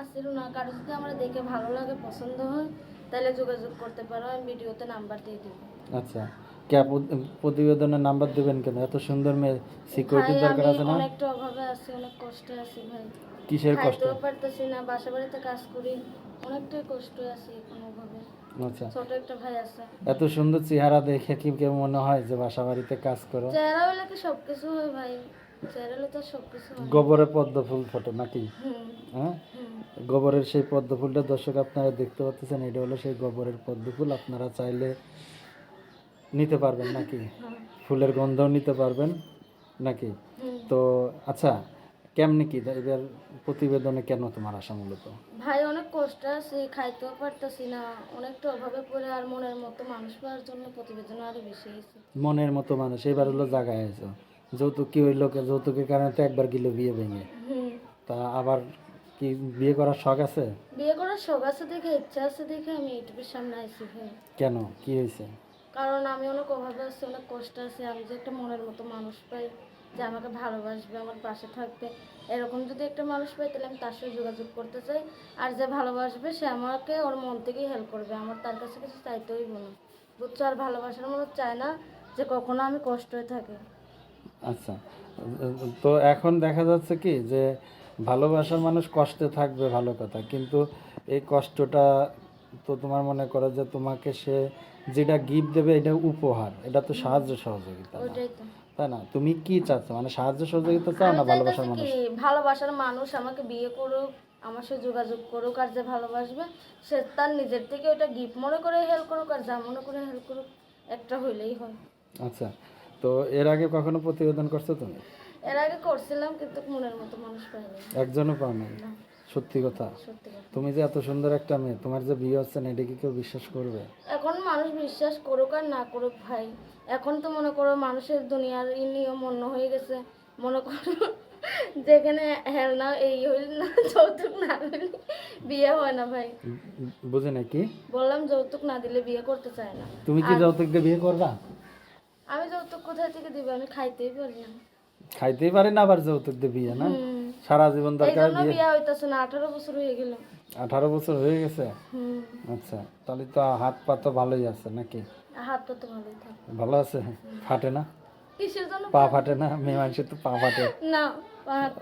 আসছিল না কারও যদি আমরা দেখে ভালো লাগে পছন্দ হয় তাহলে যোগাযোগ করতে পারো আমি ভিডিওতে নাম্বার দিয়ে দিব। আচ্ছা কে প্রতিবেদনের নাম্বার দেবেন কেন? এত সুন্দর মেয়ে সিকিউরিটির ভাই দরকার আছে না? অনেকটা অভাবে আছি অনেক কষ্টে আছি ভাই। কিসের কষ্ট? খাইতেও পারতেছি না বাসা বাড়িতে কাজ করি অনেকটাই কষ্ট আছি কোনোভাবে আচ্ছা। ছোট একটা ভাই আছে। এত সুন্দর চেহারা দেখে কি মনে হয় যে বাসা বাড়িতে কাজ করো? চেহারা হলে কি সবকিছু হয় ভাই? চেহারা হলে তো সবকিছু হয় গোবরে পদ্ম ফুল ফটো নাকি? হ্যাঁ? গোবরের সেই পদ্ম ফুলটা দর্শক আপনারা দেখতে পাচ্ছেন এটা হলো সেই গোবরের পদ্ম ফুল আপনারা চাইলে নিতে পারবেন নাকি? ফুলের গন্ধও নিতে পারবেন নাকি? তো আচ্ছা কেমনি কি? এবার প্রতিবেদনে কেন তোমার আশা মূলত? ভাই অনেক কষ্ট আছে খাইতেও পারতেছি না। অনেকটা অভাবে পড়ে আর মনের মতো মানুষ পাওয়ার জন্য প্রতিবেদন আরও বেশি মনের মতো মানুষ এবার হলো জায়গায় আছে যৌতুক কি হইল কে- যৌতুকের কারণে তো একবার গেলে বিয়ে ভেঙে। তা আবার কি বিয়ে করার শখ আছে? বিয়ে করার শখ আছে দেখে ইচ্ছা আছে দেখে আমি ইউটিউবের সামনে আইছি ভাই। কেন? কি হয়েছে? কারণ আমি অনেক অভাবে আছি অনেক কষ্ট আছে আমি যে একটা মনের মতো মানুষ পাই যে আমাকে ভালোবাসবে আমার পাশে থাকবে। এরকম যদি একটা মানুষ পাই তাহলে আমি তার সাথে যোগাযোগ করতে চাই। আর যে ভালোবাসবে সে আমাকে ওর মন থেকেই হেল্প করবে। আমার তার কাছে কিছু চাইতেই বলো বুঝছ? আর ভালোবাসার মনে চায় না যে কখনো আমি কষ্ট হয়ে থাকি। আচ্ছা। তো এখন দেখা যাচ্ছে কি যে ভালোবাসার মানুষ কষ্টে থাকবে ভালো কথা। কিন্তু এই কষ্টটা তো তোমার মনে করো যে তোমাকে সে যেটা গিফট দেবে এটা উপহার। এটা তো সাহায্য সহযোগিতা তাই না? তুমি কি চাচ্ছ? মানে সাহায্য সহযোগিতা চাও না ভালোবাসার মানুষ? ভালোবাসার মানুষ আমাকে বিয়ে করুক আমার সাথে যোগাযোগ করুক আর যে ভালোবাসবে সে তার নিজের থেকে ওটা গিফট মনে করে হেল্প করুক আর যা মনে করে হেল্প করুক একটা হইলেই হয়। আচ্ছা তো এর আগে কখনো প্রতিবেদন করছ তুমি? এর আগে করছিলাম কিন্তু মনের মতো মানুষ পাইনি। একজনও পাও নাই। সত্যি কথা। তুমি যে এত সুন্দর একটা মেয়ে তোমার যে বিয়ে হচ্ছে না এটা কি কেউ বিশ্বাস করবে? এখন মানুষ বিশ্বাস করুক আর না করুক ভাই। এখন তো মনে করো মানুষের দুনিয়ার ই নিয়ম অন্য হয়ে গেছে। মনে করো যেখানে হেল না এই হইল না যৌতুক না হইলে বিয়ে হয় না ভাই। বুঝে নাকি বললাম যৌতুক না দিলে বিয়ে করতে চায় না। তুমি কি যৌতুক দিয়ে বিয়ে করবা? আমি যৌতুক কোথায় থেকে দিব? আমি খাইতেই পারি না। খাইতেই পারে না আবার যৌতুক দিয়ে বিয়ে না? সারা জীবন দরকার বিয়ে। হইতাছে না আঠারো বছর হয়ে গেল। আঠারো বছর হয়ে গেছে? আচ্ছা তাহলে তো হাত পা তো ভালোই আছে নাকি? হাত পা তো ভালোই থাকে। ভালো আছে? ফাটে না? কিসের জন্য পা ফাটে না? মেয়ে মানুষের তো পা ফাটে। না।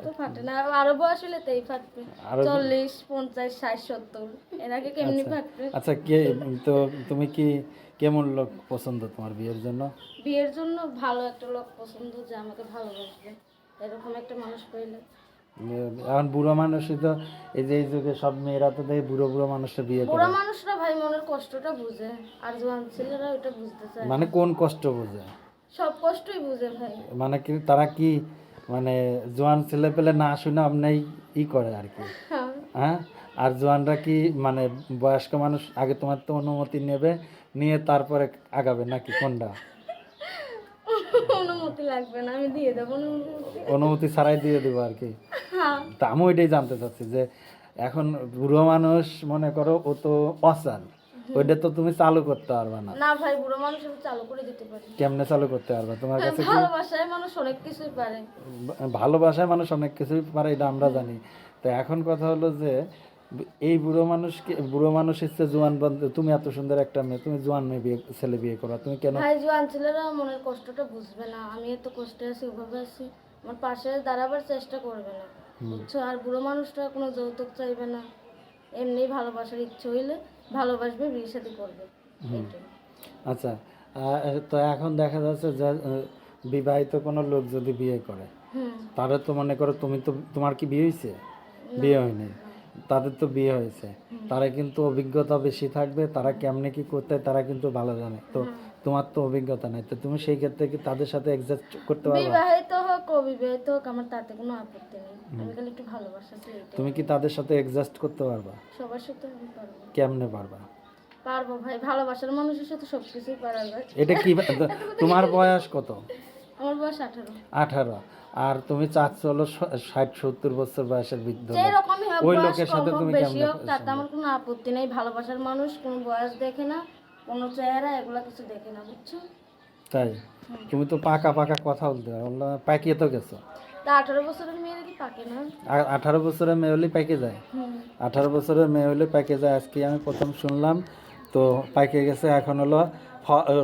তো ফাটে না আরও বয়স হলে তাই ফাটবে। চল্লিশ পঞ্চাশ ষাট সত্তর এর আগে কেমনি ফাটবে? আচ্ছা কে তো তুমি কি কেমন লোক পছন্দ তোমার বিয়ের জন্য? বিয়ের জন্য ভালো একটা লোক পছন্দ যে আমাকে ভালোবাসবে। এরকম একটা মানুষ পেলে এখন বুড়ো মানুষই তো এই যে এই যুগে সব মেয়েরা তো দেখে বুড়ো বুড়ো মানুষটা বিয়ে করে। বুড়া মানুষরা ভাই মনের কষ্টটা বুঝে আর জোয়ান ছেলেরা ওইটা বুঝতে চায়। মানে কোন কষ্ট বুঝে? সব কষ্টই বুঝে ভাই। মানে কি তারা কি মানে জোয়ান ছেলে পেলে না শুনে আপনি ই করে আর কি। হ্যাঁ? আর জোয়ানরা কি মানে বয়স্ক মানুষ আগে তোমার তো অনুমতি নেবে নিয়ে তারপরে আগাবে নাকি? কোনটা? অনুমতি লাগবে না আমি দিয়ে দেবো অনুমতি। অনুমতি ছাড়াই দিয়ে দেবো আর কি। হ্যাঁ। তা আমি ওইটাই জানতে চাচ্ছি যে এখন বুড়ো মানুষ মনে করো ও তো অচাল। ওইটা তো তুমি চালু করতে পারবে না। না ভাই বুড়ো মানুষ আমি চালু করে দিতে পারি। কেমনে চালু করতে পারবে? তোমার কাছে কি ভালোবাসায় মানুষ অনেক কিছুই পারে। ভালোবাসায় মানুষ অনেক কিছুই পারে এটা আমরা জানি। তো এখন কথা হলো যে এই বুড়ো মানুষকে বুড়ো মানুষ হচ্ছে জোয়ান বন্ধু তুমি এত সুন্দর একটা মেয়ে তুমি জোয়ান মেয়ে বিয়ে ছেলে বিয়ে করো তুমি কেন ভাই জোয়ান ছেলেরা মনের কষ্টটা বুঝবে না। আমি এত কষ্টে আছি ওভাবে আছি। আমার পাশে দাঁড়াবার চেষ্টা করবে না। বুঝছ? আর বুড়ো মানুষটা কোনো যৌতুক চাইবে না। এমনি ভালোবাসার ইচ্ছে হইলে ভালোবাসবে বিয়ে সাথে করবে। আচ্ছা তো এখন দেখা যাচ্ছে যে বিবাহিত কোনো লোক যদি বিয়ে করে তাদের তো মনে করো তুমি তো তোমার কি বিয়ে হয়েছে? বিয়ে হয়নি। তাদের তো বিয়ে হয়েছে। তারা কিন্তু অভিজ্ঞতা বেশি থাকবে তারা কেমনে কি করতে তারা কিন্তু ভালো জানে। তো তোমার তো অভিজ্ঞতা নাই তো তুমি সেই ক্ষেত্রে কি তাদের সাথে অ্যাডজাস্ট করতে পারবে? বিবাহিত হোক অবিবাহিত হোক আমার তাতে কোনো আপত্তি নেই। আমি খালি একটু ভালোবাসা চাই তুমি কি তাদের সাথে অ্যাডজাস্ট করতে পারবা? সবার সাথে আমি পারব। কেমনে পারবা? পারব ভাই ভালোবাসার মানুষের সাথে সব কিছুই পারা যায়। এটা কি তোমার বয়স কত? আমার বয়স আঠারো। আঠারো। আর তুমি চাচ্ছ হলো ষ- ষাট সত্তর বছর বয়সের বৃদ্ধ ওই লোকের সাথে তুমি কেমনে তাতে আমার কোনো আপত্তি নেই। ভালোবাসার মানুষ কোনো বয়স দেখে না কোনো চেহারা এগুলা কিছু দেখে না বুঝছ? তাই? তুমি তো পাকা পাকা কথা বলতে পারো। পাকিয়ে তো গেছো। আঠারো বছরের মেয়েরা কি পাকে না? আঠারো বছরের মেয়ে হলেই পাইকে যায়। আঠারো বছরের মেয়ে হলে পাইকে যায়। আজকে আমি প্রথম শুনলাম তো পাইকে গেছে। এখন হলো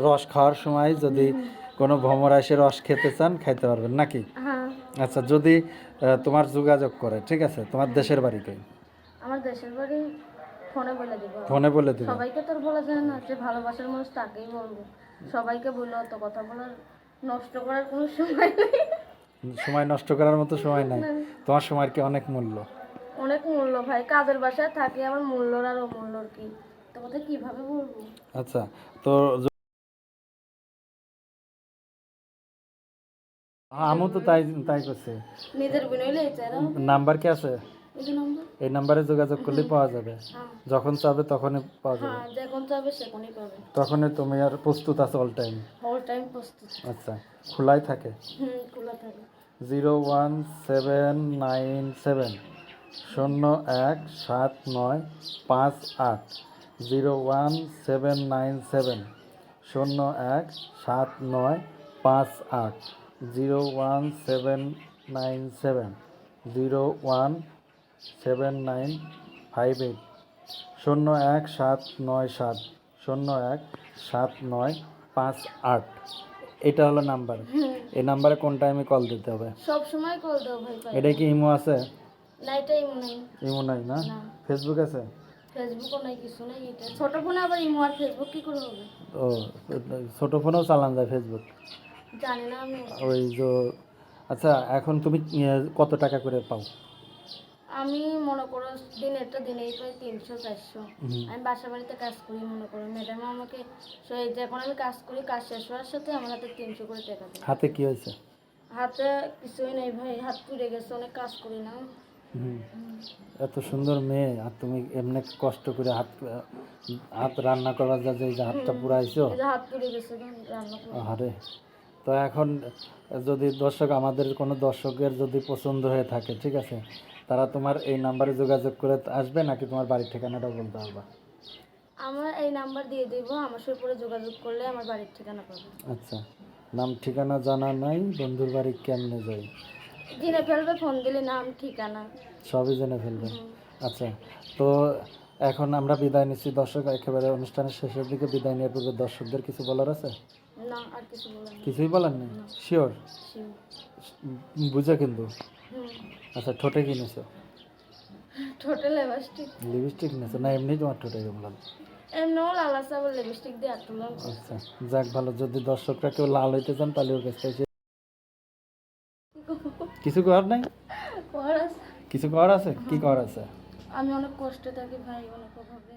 রস খাওয়ার সময় যদি কোনো ভ্রমর এসে রস খেতে চান খাইতে পারবেন নাকি? হ্যাঁ। আচ্ছা যদি তোমার যোগাযোগ করে ঠিক আছে? তোমার দেশের বাড়িতে আমার দেশের বাড়ি ফোনে বলে দিব। ফোনে বলে দিবে। সবাইকে তো বলা যায় না যে ভালোবাসার মানুষ তাকেই বলব। সবাইকে অত কথা বলার নষ্ট করার কোনো সময় নেই। সময় নষ্ট করার মতো সময় নাই। তোমার সময়ের কি অনেক মূল্য? অনেক মূল্য ভাই কাজের বাসায় থাকে আমার মূল্য আর অমূল্যর কি? তোমাদের কীভাবে বলব? আচ্ছা তো য- হ্যাঁ, আমু তো তাই তাই করছে। নিজের নাম্বার কি আছে? এই নম্বর যোগাযোগ করলে পাওয়া যাবে। হ্যাঁ। যখন চাবে তখনই পাওয়া যাবে। হ্যাঁ যখন চাবে সেখনই পাবে। তখনই তুমি আর প্রস্তুত আছো অল টাইম হোল টাইম প্রস্তুত। আচ্ছা খোলাই থাকে? হুম খোলা থাকে। Zero one seven nine seven শূন্য এক সাত নয় পাঁচ আট zero one seven nine seven শূন্য এক সাত নয় পাঁচ আট zero one seven nine seven zero one seven nine five eight শূন্য এক সাত নয় সাত শূন্য এক সাত নয় পাঁচ আট এটা হলো নাম্বার এই নাম্বারে কোন টাইমে কল দিতে হবে? সব সময় কল দাও ভাই এটা কি ইমো আছে? না এটাই নেই। ইমো নাই না? ফেসবুক আছে? ফেসবুকও নাই কিছু নাই এটা ছোট ফোনে আবার ইমো আর ফেসবুক কি করে হবে? ও ছোট ফোনেও চালান যায় ফেসবুক জানি না আমি। ওই যে আচ্ছা এখন তুমি কত টাকা করে পাও? আমি মনে করো দিনেরটা দিনেই প্রায় তিনশো চারশো। আমি বাসা বাড়িতে কাজ করি মনে করো। ম্যাডাম আমাকে সেই যখন আমি কাজ করি কাজ শেষ হওয়ার সাথে আমার হাতে তিনশো করে টাকা দেয়। হাতে কি হয়েছে? হাতে কিছুই নেই ভাই হাত পুড়ে গেছে অনেক কাজ করি না। এত সুন্দর মেয়ে আর তুমি এমনি কষ্ট করে হাত হাত রান্না করবার যা যে হাতটা পুরাইছো হাত পুড়ে গেছে রান্না করি আরে তো এখন যদি দর্শক আমাদের কোনো দর্শকের যদি পছন্দ হয়ে থাকে ঠিক আছে? তারা তোমার এই নাম্বারে যোগাযোগ করে আসবে নাকি তোমার বাড়ির ঠিকানাটা বলতে পারবা? আমার এই নাম্বার দিয়ে দিব আমার সাথে পরে যোগাযোগ করলে আমার বাড়ির ঠিকানা পাবে। আচ্ছা নাম ঠিকানা জানা নাই বন্ধুর বাড়ি কেমনে যাই? জেনে ফেলবে ফোন দিলে নাম ঠিকানা। সবই জেনে ফেলবে। আচ্ছা তো এখন আমরা বিদায় নিচ্ছি। দর্শক একেবারে অনুষ্ঠানের শেষের দিকে বিদায় নেওয়ার পূর্বে দর্শকদের কিছু বলার আছে? না আর কিছু বলার নেই। কিছুই বলার নেই? Sure sure. বুঝে কিন্তু। আচ্ছা ঠোঁটে কিনেছো টোটাল লিপস্টিক লিপস্টিক কিনেছো না এমনি তোমার ঠোঁটে কেমন লাগে? এমনিও লালা সাবল লিপস্টিক দিয়ে আর তুলাম আচ্ছা যাক ভালো যদি দর্শকরা কেউ লাল হইতে চান তাহলে ওর কাছ এসে- কিছু করার নাই? পড়াস কিছু করার আছে? কি করার আছে? আমি অনেক কষ্টে থাকি ভাই অনেক অভাবে।